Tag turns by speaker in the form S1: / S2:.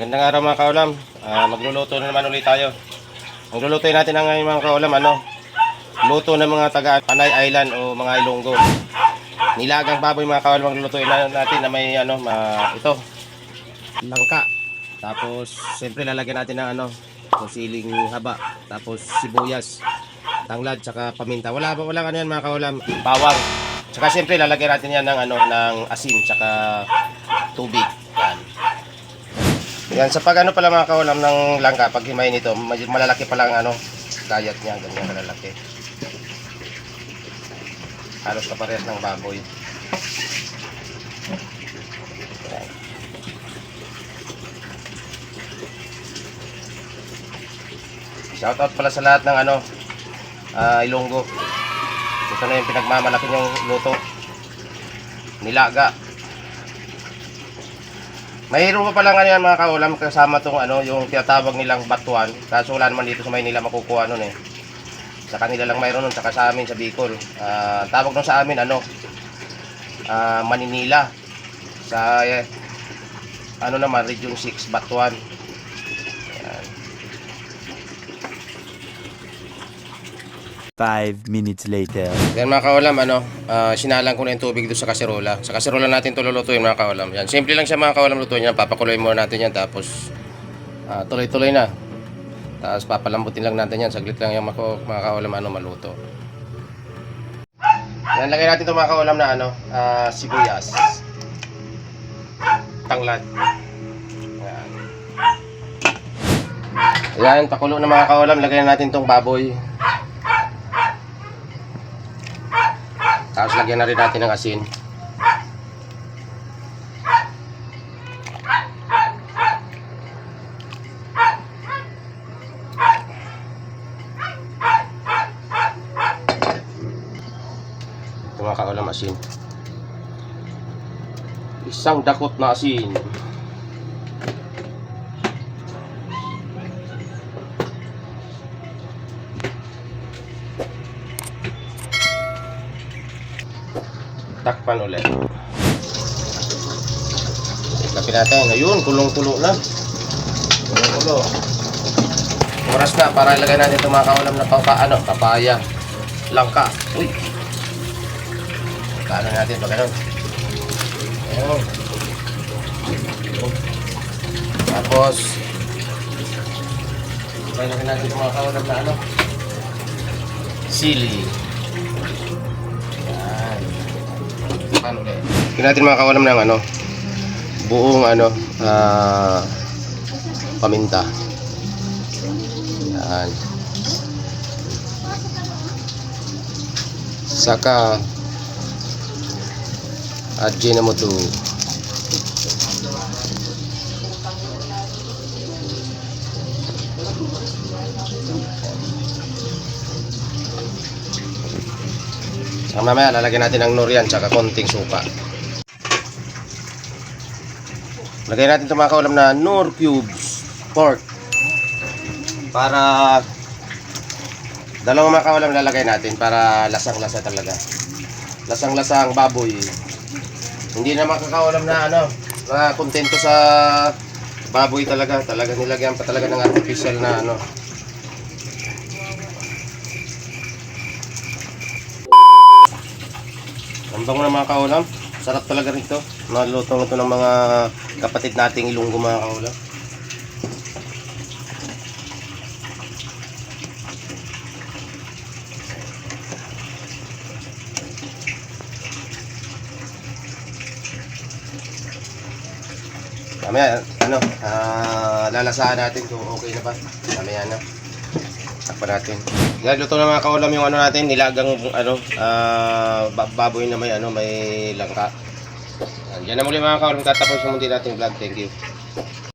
S1: Magandang araw mga kaulam. Ah, magluluto na naman ulit tayo. Magluluto natin ang ngayon mga kaulam, ano? Luto ng mga taga Panay Island o mga Ilonggo. Nilagang baboy mga kaulam maglulutuin na natin na may ano, ma, ito. Langka. Tapos siyempre lalagyan natin ng ano, ng siling haba. Tapos sibuyas, tanglad, tsaka paminta. Wala ba wala ano yan mga kaulam? Bawang. Tsaka siyempre lalagyan natin yan ng ano, ng asin tsaka tubig. Yan. Yan, sa pag ano pala mga kaulam ng langka, pag himayin ito, malalaki pa lang ano, gayat niya, ganyan malalaki. Halos kaparehas ng baboy. Yan. Shoutout pala sa lahat ng ano, ah, Ilonggo. Ito na yung pinagmamalaki niyong luto. Nilaga. Mayroon pa pala nga yan mga kaulam kasama tong ano, yung tinatawag nilang batuan. Kaso wala naman dito sa Maynila makukuha nun eh. Sa kanila lang mayroon nun, saka sa amin sa Bicol. Ah, tawag nun sa amin ano, ah, Maninila. Sa eh, ano naman, Region 6, Batuan.
S2: 5 minutes later.
S1: Yan mga kaolam, ano, uh, sinalang ko na yung tubig doon sa kaserola. Sa kaserola natin ito lulutuin mga kaolam. Yan, simple lang siya mga kaolam lutuin yan. Papakuloy muna natin yan tapos uh, tuloy-tuloy na. Tapos papalambutin lang natin yan. Saglit lang yung mga, mga kaolam ano, maluto. Yan, lagay natin ito mga kaolam na ano, uh, sibuyas. Tanglad. Yan. Yan, pakulo na mga kaolam. Lagay natin itong baboy. Tapos lagyan na rin natin ng asin. Ito mga kaulam asin. Isang dakot na asin. Takpan ulit. Kapit natin. Ayun, kulong-kulo na. Kulong-kulo. Oras na para ilagay natin itong mga kaulam na papa, ano, papaya, langka. Uy! Kaano natin pag ganun. Ayun. Tapos, ilagay natin itong mga kaulam na ano, sili. Yan. Ano ulit? Hindi natin makakawalam ng ano, buong ano, ah, paminta. Yan. Saka, Ajinomoto. Saka mamaya lalagyan natin ng norian tsaka konting suka. Lagay natin itong mga kaulam na nor cubes pork. Para dalawang mga kaulam lalagay natin para lasang-lasa talaga. Lasang-lasang baboy. Hindi na makakaulam na ano, na kontento sa baboy talaga. Talaga nilagyan pa talaga ng artificial na ano, Ang bango ng mga kaulam. Sarap talaga rito. Naluto ito ng mga kapatid nating ilunggo mga kaulam. Mamaya, ano, ah, lalasahan natin kung okay na ba. Mamaya na. Takpan natin. Yan, luto na mga kaulam yung ano natin, nilagang ano, ba- baboy na may ano, may langka. Yan, na muli mga kaulam, tatapos yung mundi nating vlog. Thank you.